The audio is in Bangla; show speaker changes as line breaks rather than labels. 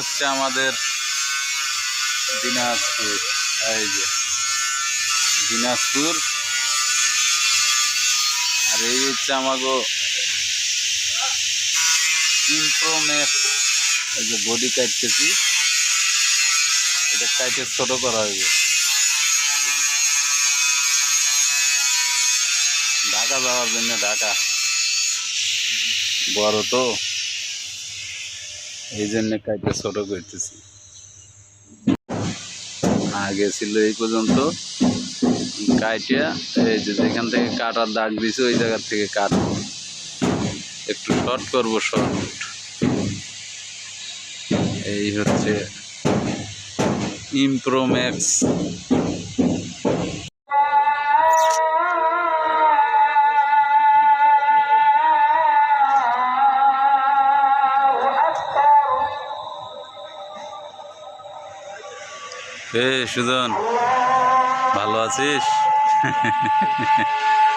হচ্ছে আমাদের দিনাজপুর। এই যে, দিনাজপুর। আর এই হচ্ছে আমাগো ইমপ্রোম্যাক্স এই যে বডি কাটতেছি। এটা কাটে ছোট করা হইবে। ঢাকা যাওয়ার জন্য ঢাকা। বড় তো। এই জন্য কাইটে ছোট করতেছি। আগে ছিল এই পর্যন্ত। কাইটিয়া এই যে যেখান থেকে কাটার দাগ দিছে, ওই জায়গা থেকে কাট একটু শর্ট করব, শর্ট। এই হচ্ছে ইমপ্রোম্যাক্স এ সুজন ভালো আছিস?